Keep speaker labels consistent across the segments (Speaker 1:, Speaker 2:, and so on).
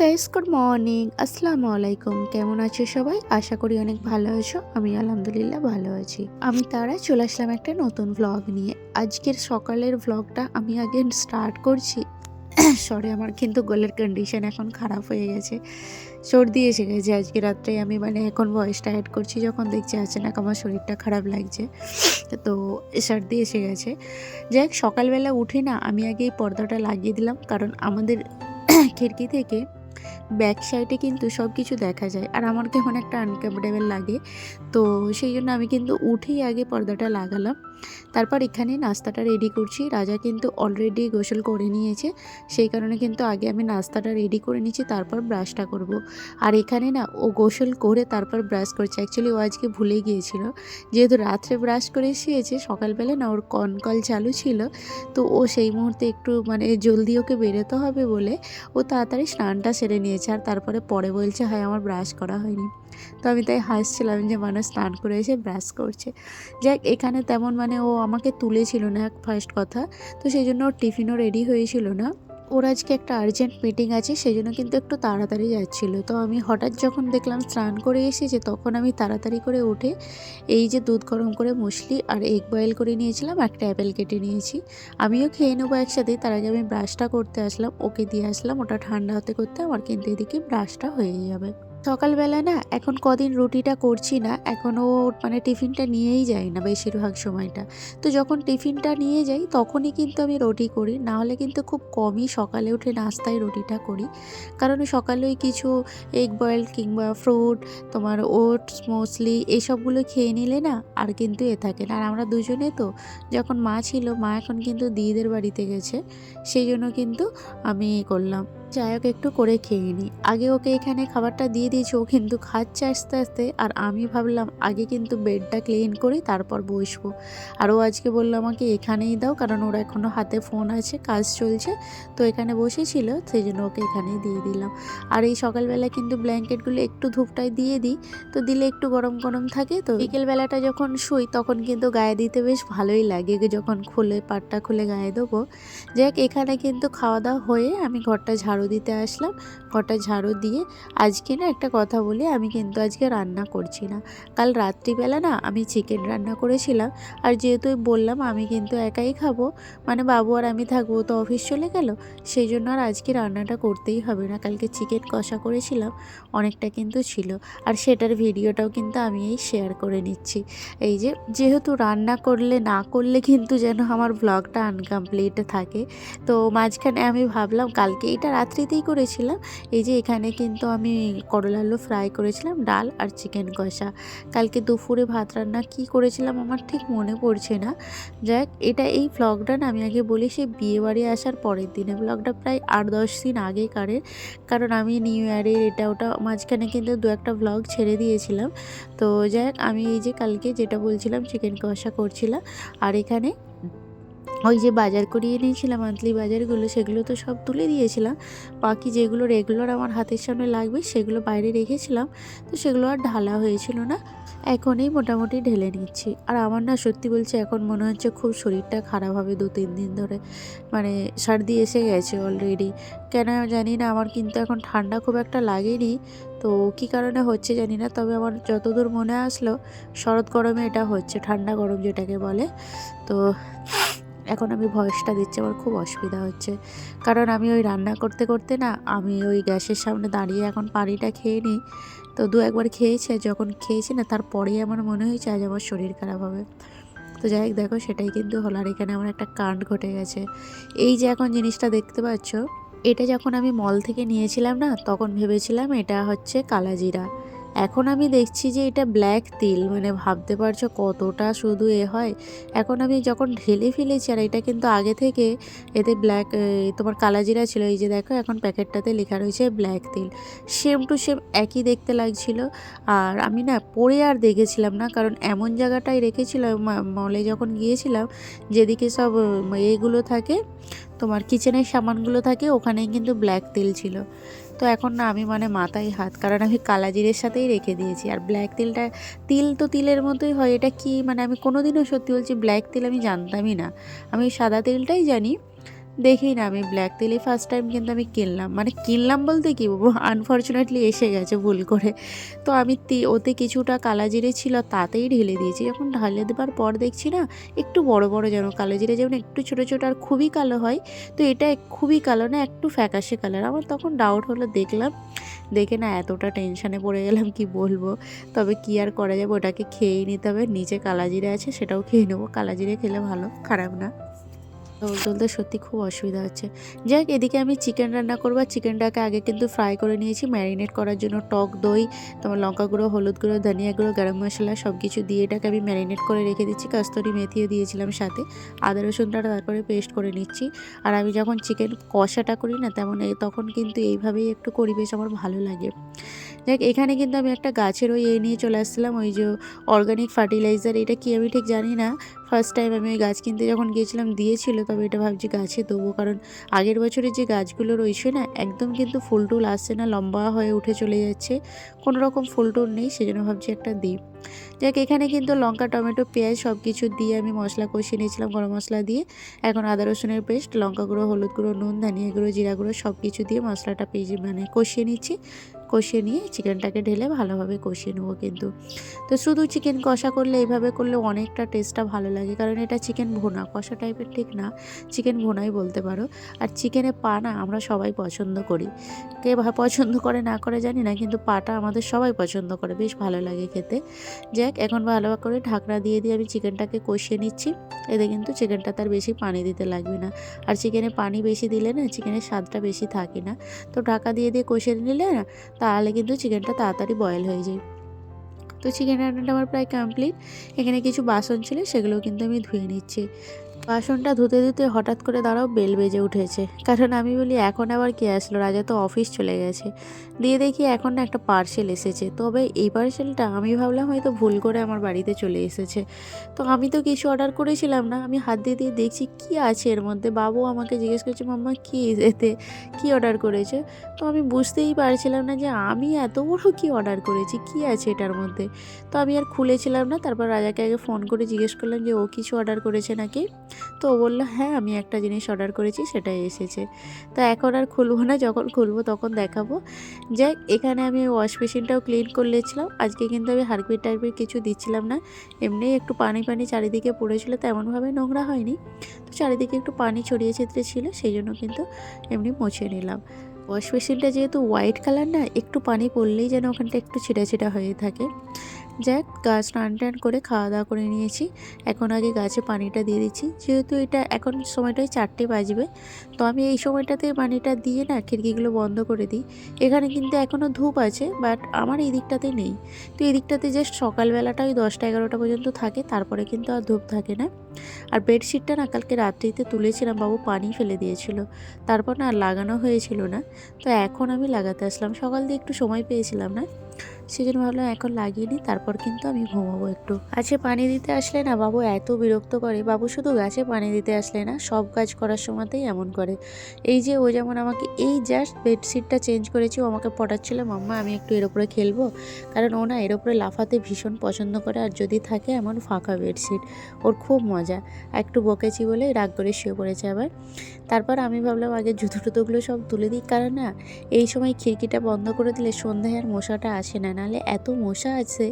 Speaker 1: Guys good morning আসসালামু আলাইকুম কেমন আছো সবাই? আশা করি অনেক ভালো আছো। আমি আলহামদুলিল্লাহ ভালো আছি। আমি তারা চলে আসলাম একটা নতুন ভ্লগ নিয়ে। আজকের সকালের ভ্লগটা আমি আগে স্টার্ট করছি। সরি আমার কিন্তু গলের কন্ডিশন এখন খারাপ হয়ে গেছে। সর্দি এসে গেছে। আজকে রাত্রে আমি মানে এখন ভয়েসটা অ্যাড করছি। যখন দেখছি আচানক আমার শরীরটা খারাপ লাগছে। তো সর্দি এসে গেছে। যাই হোক সকালবেলা উঠে না, আমি আগে এই পর্দাটা লাগিয়ে দিলাম। কারণ আমাদের খিড়কি থেকে ব্যাক সাইডে কিন্তু সব কিছু দেখা যায়। আর আমার কেমন একটা আনকমফোর্টেবল লাগে। তো সেই জন্য আমি কিন্তু উঠেই আগে পর্দাটা লাগালাম। তারপর এখানে নাস্তাটা রেডি করছি। রাজা কিন্তু অলরেডি গোসল করে নিয়েছে। সেই কারণে কিন্তু আগে আমি নাস্তাটা রেডি করে নিচ্ছি, তারপর ব্রাশটা করব। আর এখানে না, ও গোসল করে তারপর ব্রাশ করছে। অ্যাকচুয়ালি ও আজকে ভুলে গিয়েছিল। যেহেতু রাত্রে ব্রাশ করে শুয়েছে সকালবেলা না ওর কনকল চালু ছিল, তো ও সেই মুহূর্তে একটু মানে জলদি ওকে বেরোতে হবে বলে ও তাড়াতাড়ি স্নানটা সেরে নিয়েছে। আর তারপরে পরে বলছে, হয়, আমার ব্রাশ করা হয়নি। তো আমি তাই হাসছিলাম যে মানুষ স্নান করে এসে ব্রাশ করছে। যাক, এখানে তেমন মানে ও আমাকে তুলেছিল না এক ফার্স্ট কথা, তো সেই জন্য ওর টিফিনও রেডি হয়েছিল না। ওর আজকে একটা আর্জেন্ট মিটিং আছে, সেই জন্য কিন্তু একটু তাড়াতাড়ি যাচ্ছিল। তো আমি হঠাৎ যখন দেখলাম স্নান করে এসেছে, তখন আমি তাড়াতাড়ি করে উঠে এই যে দুধ গরম করে মুসলি আর এগ বয়েল করে নিয়েছিলাম, একটা অ্যাপেল কেটে নিয়েছি। আমিও খেয়ে নেব একসাথে, তার আগে আমি ব্রাশটা করতে আসলাম, ওকে দিয়ে আসলাম, ওটা ঠান্ডা হতে করতে আমার কিন্তু এদিকে ব্রাশটা হয়ে যাবে। সকালবেলা না এখন কদিন রুটিটা করছি না, এখনও মানে টিফিনটা নিয়েই যাই না বেশিরভাগ সময়টা। তো যখন টিফিনটা নিয়ে যাই তখনই কিন্তু আমি রুটি করি, না হলে কিন্তু খুব কমই সকালে উঠে নাস্তায় রুটিটা করি। কারণ সকালে কিছু এগ বয়েল কিংবা ফ্রুট, তোমার ওটস মোসলি এসবগুলো খেয়ে নিলে না আর কিন্তু এ থাকে না। আর আমরা দুজনে তো, যখন মা ছিল, মা এখন কিন্তু দিদিদের বাড়িতে গেছে, সেই জন্য কিন্তু আমি করলাম। যাই হোক একটু করে খেয়ে নিই আগে ওকে এখানে খাবারটা দিয়ে দিয়েছি, ও কিন্তু খাচ্ছে আস্তে আস্তে। আর আমি ভাবলাম, আগে কিন্তু বেডটা ক্লিন করি, তারপর বসবো। আর ও আজকে বলল আমাকে এখানেই দাও, কারণ ওর এখনও হাতে ফোন আছে, কাজ চলছে। তো এখানে বসেছিল, সেই জন্য ওকে এখানেই দিয়ে দিলাম। আর এই সকালবেলা কিন্তু ব্ল্যাঙ্কেটগুলো একটু ধূপটায় দিয়ে দিই। তো দিলে একটু গরম গরম থাকে, তো বিকেলবেলাটা যখন শুই, তখন কিন্তু গায়ে দিতে বেশ ভালোই লাগে যখন খুলে পাটটা খুলে গায়ে দেবো। যাক, এখানে কিন্তু খাওয়া দাওয়া হয়ে আমি ঘরটা ঝাড়ু দিতে আসলাম। ঘরটা ঝাড়ু দিয়ে আজকে না একটা কথা বলি, আমি কিন্তু আজকে রান্না করছি না। কাল রাত্রিবেলা না আমি চিকেন রান্না করেছিলাম, আর যেহেতু বললাম আমি কিন্তু একাই খাব মানে বাবু আর আমি থাকব তো অফিস চলে গেল, সেই জন্য আর আজকে রান্নাটা করতেই হবে না। কালকে চিকেন কষা করেছিলাম, অনেকটা কিন্তু ছিল, আর সেটার ভিডিওটাও কিন্তু আমি এই শেয়ার করে নিচ্ছি। এই যে, যেহেতু রান্না করলে না করলে কিন্তু যেন আমার ব্লগটা আনকমপ্লিট থাকে, তো মাঝখানে আমি ভাবলাম কালকে এটা রাত্রিতেই করেছিলাম এই যে এখানে কিন্তু আমি করলা আলু ফ্রাই করেছিলাম, ডাল আর চিকেন কষা। কালকে দুপুরে ভাত রান্না কি করেছিলাম আমার ঠিক মনে পড়ছে না। যাক, এটা এই ব্লগটা না আমি আগে বলি সে বিয়েবাড়ি আসার পরের দিনে। ব্লগটা প্রায় আট দশ দিন আগেকারের, কারণ আমি নিউ ইয়ারের এটা ওটা মাঝখানে কিন্তু দু একটা ব্লগ ছেড়ে দিয়েছিলাম। তো যাই আমি এই যে কালকে যেটা বলছিলাম চিকেন কষা করছিলাম। আর এখানে ওই যে বাজার করিয়ে নিয়েছিলাম মান্থলি বাজারগুলো, সেগুলো তো সব তুলে দিয়েছিলাম। বাকি যেগুলো রেগুলার আমার হাতের সামনে লাগবে, সেগুলো বাইরে রেখেছিলাম। তো সেগুলো আর ঢালা হয়েছিল না। এখনই মোটামুটি ঢেলে নিচ্ছি। আর আমার না সত্যি বলছে, এখন মনে হচ্ছে খুব শরীরটা খারাপ হবে দু, তিন দিন ধরে। মানে সর্দি এসে গেছে অলরেডি কেন জানি না, আমার কিন্তু এখন ঠান্ডা খুব একটা লাগেনি। তো কী কারণে হচ্ছে জানি না, তবে আমার যতদূর মনে আসলো, শরৎ গরমে এটা হচ্ছে, ঠান্ডা গরম যেটাকে বলে। তো এখন আমি ভয়েসটা দিচ্ছি, আমার খুব অসুবিধা হচ্ছে। কারণ আমি ওই রান্না করতে করতে না, আমি ওই গ্যাসের সামনে দাঁড়িয়ে এখন পানিটা খেয়ে নিই। তো দু একবার খেয়েছি আর যখন খেয়েছি না, তারপরেই আমার মনে হয়েছে আজ আমার শরীর খারাপ হবে। তো যাই হোক, দেখো সেটাই কিন্তু হলো। আর এখানে আমার একটা কাণ্ড ঘটে গেছে। এই যে এখন জিনিসটা দেখতে পাচ্ছ, এটা যখন আমি মল থেকে নিয়েছিলাম না, তখন ভেবেছিলাম এটা হচ্ছে কালাজিরা। এখন আমি দেখছি যে এটা ব্ল্যাক তিল মানে ভাবতে পারছ কতটা শুধু এ হয়। এখন আমি যখন ঢেলে ফেলেছি, আর এটা কিন্তু আগে থেকে এতে ব্ল্যাক তোমার কালাজিরা ছিল, এই যে দেখো, এখন প্যাকেটটাতে লেখা রয়েছে ব্ল্যাক তিল। সেম টু সেম একই দেখতে লাগছিল। আর আমি না পরে আর দেখেছিলাম না, কারণ এমন জায়গাটায় রেখেছিলাম মলে যখন গিয়েছিলাম, যেদিকে সব, এগুলো থাকে, তোমার কিচেনের সামানগুলো থাকে, ওখানেই কিন্তু ব্ল্যাক তেল ছিল। তো এখন না আমি মানে মাথায় হাত, কারণ আমি কালাজিরের সাথেই রেখে দিয়েছি। আর ব্ল্যাক তিলটা, তিল তো তিলের মতোই হয়। এটা কি মানে আমি কোনোদিনও সত্যি বলছি ব্ল্যাক তিল আমি জানতামই না। আমি সাদা তিলটাই জানি। দেখি না, আমি ব্ল্যাক তেলই ফার্স্ট টাইম কিন্তু আমি কিনলাম। মানে কিনলাম বলতে কি আনফর্চুনেটলি এসে গেছে ভুল করে। তো আমি ওতে কিছুটা কালা জিরে ছিল, তাতেই ঢেলে দিয়েছি। যখন ঢালে দেবার পর দেখছি না, একটু বড় বড় যেন কালো জিরে, যেমন একটু ছোটো ছোটো আর খুবই কালো হয়, তো এটা খুবই কালো না, একটু ফ্যাকাশে কালার। আমার তখন ডাউট হলো, দেখলাম, দেখে না এতটা টেনশানে পড়ে গেলাম, কি বলব? তবে কি আর করা যাবে? ওটাকে খেয়েই নিতে হবে। নিচে কালাজিরে আছে, সেটাও খেয়ে নেব। কালাজিরে খেলে ভালো, খারাপ না। ঝোল তুলতে সত্যি খুব অসুবিধা হচ্ছে। যাই হোক, এদিকে আমি চিকেন রান্না করব। চিকেনটাকে আগে কিন্তু ফ্রাই করে নিয়েছি। ম্যারিনেট করার জন্য টক দই তোমার লঙ্কা গুঁড়ো হলুদ গুঁড়ো ধনিয়া গুঁড়ো গরম মশলা সব কিছু দিয়ে এটাকে আমি ম্যারিনেট করে রেখে দিচ্ছি। কাস্তরি মেথিও দিয়েছিলাম সাথে। আদা রসুনটা তারপরে পেস্ট করে নিচ্ছি। আর আমি যখন চিকেন কষাটা করি না তেমন তখন কিন্তু এইভাবেই একটু করি বেশ আমার ভালো লাগে। দেখ, এখানে কিন্তু আমি একটা গাছের ওই এ নিয়ে চলে আসছিলাম, ওই যে অর্গানিক ফার্টিলাইজার এটা কি আমি ঠিক জানি না। ফার্স্ট টাইম আমি ওই গাছ কিনতে যখন গিয়েছিলাম, দিয়েছিল, তবে এটা ভাবছি গাছে দেবো, কারণ আগের বছরের যে গাছগুলো রয়েছে না, একদম কিন্তু ফুল টুল আসছে না, লম্বা হয়ে উঠে চলে যাচ্ছে। কোনো রকম ফুল টুল নেই, সেজন্য ভাবছি একটা দিই। যাক এখানে কিন্তু লঙ্কা, টমেটো, পেঁয়াজ সব কিছু দিয়ে আমি মশলা কষিয়ে নিয়েছিলাম, গরম মশলা দিয়ে। এখন আদা, রসুনের পেস্ট, লঙ্কা গুঁড়ো, হলুদ গুঁড়ো, নুন, ধনিয়া গুঁড়ো, জিরা গুঁড়ো সব কিছু দিয়ে মশলাটা পেঁচে মানে কষিয়ে নিচ্ছি। কষিয়ে নিয়ে চিকেনটাকে ঢেলে ভালোভাবে কষিয়ে নেব কিন্তু। তো শুধু চিকেন কষা করলে এইভাবে করলে অনেকটা টেস্টটা ভালো লাগে, কারণ এটা চিকেন ভোনা। কষা টাইপের ঠিক না, চিকেন ভোনাই বলতে পারো। আর চিকেনে পা না আমরা সবাই পছন্দ করি। কে পছন্দ করে না করে জানি না, কিন্তু পাটা আমাদের সবাই পছন্দ করে, বেশ ভালো লাগে খেতে। যাক, এখন ভালো করে ঢাকনা দিয়ে দিয়ে আমি চিকেনটাকে কষিয়ে নিচ্ছি। এতে কিন্তু চিকেনটা তার বেশি পানি দিতে লাগবে না। আর চিকেনে পানি বেশি দিলে না, চিকেনের স্বাদটা বেশি থাকে না। তো ঢাকা দিয়ে দিয়ে কষিয়ে নিলে না তাহলে কিন্তু চিকেনটা তাড়াতাড়ি বয়েল হয়ে যায়। তো চিকেন রান্নাটা আমার প্রায় কমপ্লিট এখানে কিছু বাসন ছিল সেগুলো কিন্তু আমি ধুয়ে নিচ্ছি। বাসনটা ধুতে ধুতে হঠাৎ করে দাঁড়াও বেল বেজে উঠেছে। কারণ আমি বলি, এখন আবার কে আসলো? রাজা তো অফিস চলে গেছে। দিয়ে দেখি এখন না একটা পার্সেল এসেছে। তবে এই পার্সেলটা আমি ভাবলাম হয়তো ভুল করে আমার বাড়িতে চলে এসেছে। তো আমি তো কিছু অর্ডার করেছিলাম না। আমি হাত দিয়ে দিয়ে দেখছি, কি আছে এর মধ্যে? বাবু আমাকে জিজ্ঞেস করছে, মাম্মা, কি এতে? কি অর্ডার করেছে? তো আমি বুঝতেই পারছিলাম না যে আমি এত বড় কি অর্ডার করেছি? কি আছে এটার মধ্যে? তো আমি আর খুলেছিলাম না। তারপর রাজাকে আগে ফোন করে জিজ্ঞেস করলাম যে, ও কিছু অর্ডার করেছে নাকি? তো বলল হ্যাঁ আমি একটা জিনিস অর্ডার করেছি, সেটাই এসেছে। তো এখন আর খুলবো না, যখন খুলবো তখন দেখাবো। যাক এখানে আমি ওয়াশ মেশিনটাও ক্লিন করলেছিলাম আজকে কিন্তু আমি হারপিট টাইপের কিছু দিচ্ছিলাম না। এমনি একটু পানি পানি চারিদিকে পড়েছিল তেমনভাবে নোংরা হয়নি। তো চারিদিকে একটু পানি ছড়িয়ে ছিটড়ে ছিল, সেই জন্য কিন্তু এমনি মুছে নিলাম। ওয়াশ মেশিনটা যেহেতু হোয়াইট কালার না, একটু পানি পড়লেই যেন ওখানটা একটু ছিটা ছিটা হয়ে থাকে। যাক, গাছ স্নান টান করে খাওয়া দাওয়া করে নিয়েছি। এখন আগে গাছে পানিটা দিয়ে দিচ্ছি। যেহেতু এটা এখন সময়টায় চারটে বাজবে, তো আমি এই সময়টাতে পানিটা দিয়ে না খিড়কিগুলো বন্ধ করে দিই। এখানে কিন্তু এখনও ধূপ আছে, বাট আমার এই দিকটাতে নেই। তো এই দিকটাতে জাস্ট সকালবেলাটা ওই দশটা এগারোটা পর্যন্ত থাকে, তারপরে কিন্তু আর ধূপ থাকে না। আর বেডশিটটা না কালকে রাত্রিতে তুলেছিলাম, বাবু পানি ফেলে দিয়েছিল। তারপর না আর লাগানো হয়েছিল না। তো এখন আমি লাগাতে আসলাম। সকাল দিয়ে একটু সময় পেয়েছিলাম না। সেই জন্য ভাবলাম এখন লাগিয়ে নিই, তারপর কিন্তু আমি ঘুমাবো একটু। আজকে পানি দিতে আসলে না, বাবু এত বিরক্ত করে। বাবু শুধু গাছে পানি দিতে আসলে না, সব কাজ করার সময়তেই এমন করে। এই যে ও যেমন আমাকে এই জাস্ট বেডশিটটা চেঞ্জ করেছি, ও আমাকে পটাচ্ছিল, মাম্মা, আমি একটু এর উপরে খেলব? কারণ ও না এর উপরে লাফাতে ভীষণ পছন্দ করে, আর যদি থাকে এমন ফাঁকা বেডশিট ওর খুব মজা। একটু বকেছি বলে রাগ করে শুয়ে পড়েছে আবার। তারপর আমি ভাবলাম আগে জুতো টুতোগুলো সব তুলে দিই, কারণ না, এই সময় খিড়কিটা বন্ধ করে দিলে সন্ধ্যায় আর মশাটা আসে না। নাহলে এত মশা আছে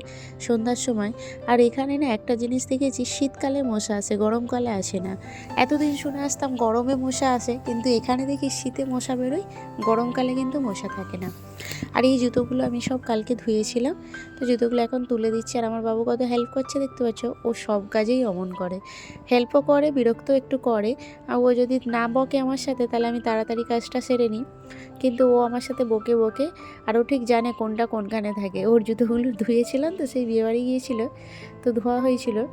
Speaker 1: সন্ধ্যার সময়। আর এখানে না একটা জিনিস দেখেছি, শীতকালে মশা আসে গরমকালে আসে না। এতদিন শুনে আসতাম গরমে মশা আসে, কিন্তু এখানে দেখি শীতে মশা বেরোয়, গরমকালে কিন্তু মশা থাকে না। আর এই জুতোগুলো আমি সব কালকে ধুয়েছিলাম, তো জুতোগুলো এখন তুলে দিচ্ছি। আর আমার বাবু কত হেল্প করছে দেখতে পাচ্ছ? ও সব কাজেই অমন করে। হেল্পও করে, বিরক্ত একটু করে। আর ও যদি না বকে আমার সাথে, তাহলে আমি তাড়াতাড়ি কাজটা সেরে নিই। কিন্তু ও আমার সাথে বকে বকে আর ও ঠিক জানে কোনটা কোনখানে থাকে। ওর জুতোগুলো ধুয়েছিলাম তো সেই বিয়েবাড়ি গিয়েছিল, তো ধোয়া হয়েছিল।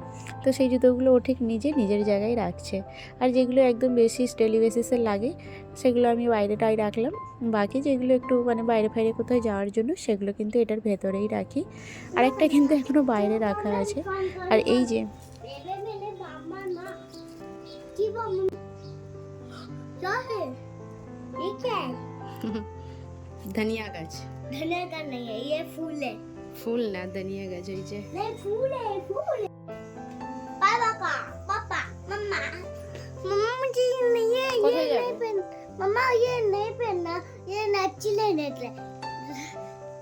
Speaker 1: তো সেই জুতোগুলো ও ঠিক নিজে নিজের জায়গায় রাখছে। আর যেগুলো একদম বেশি ডেলি বেসিসে লাগে, সেগুলো আমি বাইরেটাই রাখলাম। বাকি যেগুলো একটু মানে বাইরে ফাইরে কোথাও যাওয়ার জন্য, সেগুলো কিন্তু এটার ভেতরেই রাখি। আর একটা কিন্তু এখনও বাইরে রাখা আছে। আর এই যে
Speaker 2: मेरे
Speaker 3: धनिया गज
Speaker 2: धनिया गाछ नहीं है ये फूल है।
Speaker 3: फूल ना धनिया गज है जे।
Speaker 2: नहीं फूल है फूल पापा का पापा मम्मा। मम्मा मुझे ये नहीं ये
Speaker 3: नहीं पहन
Speaker 2: मम्मा ये नहीं पहनना ये नच्ची लेने ले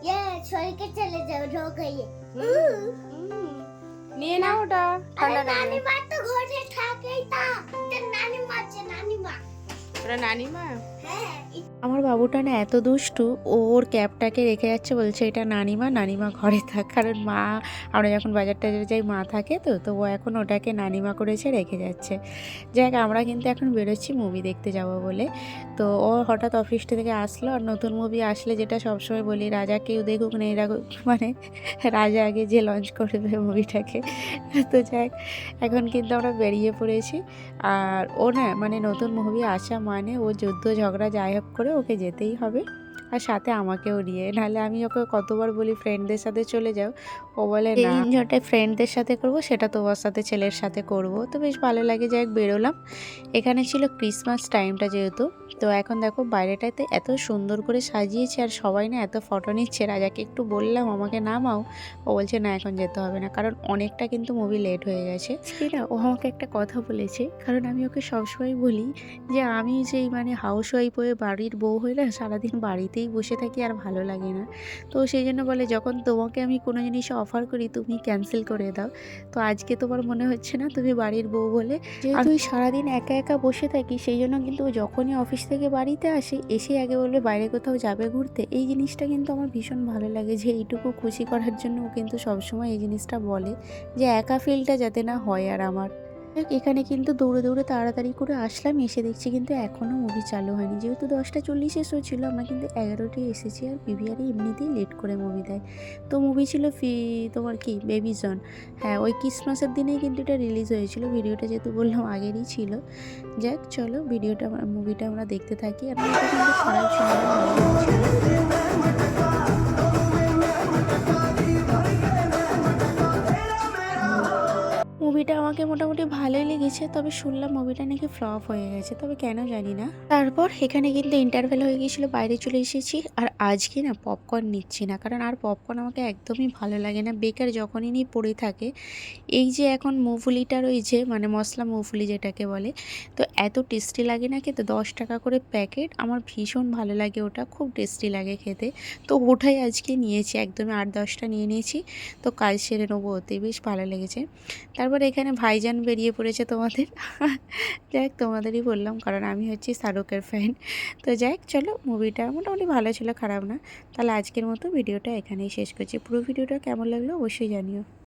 Speaker 2: ये छोड़ के चले जाओ रो गई
Speaker 3: हम्म, हम्म। नहीं ना
Speaker 2: उठा ठंडा
Speaker 3: नानी
Speaker 2: माँ तो घोड़े खा गई था तो नानी माँ चे नानी माँ।
Speaker 3: तेरा नानी माँ?
Speaker 2: है।
Speaker 1: আমার বাবুটা না এত দুষ্টু ওর ক্যাবটাকে রেখে যাচ্ছে বলছে, এটা নানিমা নানিমা ঘরে থাক। কারণ মা, আমরা যখন বাজার টাজারে যাই, মা থাকে তো তো ও এখন ওটাকে নানিমা করেছে, রেখে যাচ্ছে। যাক, আমরা কিন্তু এখন বেরোচ্ছি মুভি দেখতে যাব বলে। তো ও হঠাৎ অফিস থেকে আসলো, আর নতুন মুভি আসলে যেটা সবসময় বলি, রাজা কেউ দেখুক নেই রাখুক মানে রাজা আগে যে লঞ্চ করবে মুভিটাকে তো যাক, এখন কিন্তু আমরা বেরিয়ে পড়েছি। আর ও না মানে নতুন মুভি আসা মানে ও যুদ্ধ ঝগড়া যাই হোক করে ওকে যেতেই হবে। আর সাথে আমাকেও নিয়ে। নাহলে আমি ওকে কতবার বলি ফ্রেন্ডদের সাথে চলে যাও। ও বলে না এনজয়টা ফ্রেন্ডদের সাথে করব সেটা তোমার সাথে ছেলের সাথে করব। তো বেশ ভালো লাগে যাই বেরোলাম। এখানে ছিল ক্রিসমাস টাইমটা যেহেতু তো এখন দেখো বাইরেটাতে এত সুন্দর করে সাজিয়েছে আর সবাই না এত ফটো নিচ্ছে। রাজাকে একটু বললাম আমাকে নামাও। ও বলছে না এখন যেতে হবে না। কারণ অনেকটা কিন্তু মুভি লেট হয়ে গেছে। না ও আমাকে একটা কথা বলেছে কারণ আমি ওকে সবসময় বলি যে আমি যেই মানে হাউস ওয়াইফ হয়ে বাড়ির বউ হয়ে না সারাদিন বাড়িতেই বসে থাকি আর ভালো লাগে না। তো সেই জন্য বলে যখন তোমাকে আমি কোনো জিনিস অফার করি তুমি ক্যান্সেল করে দাও। তো আজকে তোমার মনে হচ্ছে না তুমি বাড়ির বউ বলে যেহেতু সারাদিন একা একা বসে থাকি সেই জন্য কিন্তু ও যখনই অফিস থেকে বাড়িতে আসে এসে আগে বলবে বাইরে কোথাও যাবে ঘুরতে। এই জিনিসটা কিন্তু আমার ভীষণ ভালো লাগে যে এইটুকু খুশি করার জন্য ও কিন্তু সবসময় এই জিনিসটা বলে যে একা ফিলটা যাতে না হয় আর আমার। এখানে কিন্তু দৌড়ে দৌড়ে তাড়াতাড়ি করে আসলাম, এসে দেখছি কিন্তু এখনও মুভি চালু হয়নি। যেহেতু দশটা চল্লিশে শো ছিল আমরা কিন্তু এগারোটি এসেছি আর পিভিআরে এমনিতেই লেট করে মুভি দেয়। তো মুভি ছিল ফি, তোমার কি বেবি জন। হ্যাঁ ওই ক্রিসমাসের দিনেই কিন্তু এটা রিলিজ হয়েছিল ভিডিওটা যেহেতু বললাম আগেরই ছিল। যাক, চলো ভিডিওটা মুভিটা আমরা দেখতে থাকি। আর মুভিটা কিন্তু খারাপ ছিল। মোটামুটি ভালোই লেগেছে, তবে শুনলাম মুভিটা নাকি ফ্লপ হয়ে গেছে, তবে কেন জানি না। তারপর এখানে কিন্তু ইন্টারভেল হয়ে গিয়েছিল, বাইরে চলে এসেছি, আর আজকে না পপকর্ন নিচ্ছি না, কারণ আর পপকর্ন আমাকে একদমই ভালো লাগে না। বেকার যখনই নিয়ে পড়ে থাকে, এই যে এখন মুফুলিটা রয়েছে মানে মশলা মুফুলি যেটাকে বলে, তো এত টেস্টি লাগে না খেতে, দশ টাকা করে প্যাকেট আমার ভীষণ ভালো লাগে ওটা, খুব টেস্টি লাগে খেতে। তো ওটাই আজকে নিয়েছি, একদমই আট দশটা নিয়ে নিয়েছি, তো কাজ সেরে নেব ওতে, বেশ ভালো লেগেছে। তারপর এখানে ভাইজান বেরিয়ে পড়েছে তোমাদের। যাক, তোমাদেরই বললাম, কারণ আমি হচ্ছি শাহরুখের ফ্যান তো যাক, চলো মুভিটা মোটামুটি ভালো ছিল, খারাপ না। তাহলে আজকের মতো ভিডিওটা এখানেই শেষ করছি। পুরো ভিডিওটা কেমন লাগল অবশ্যই জানিও।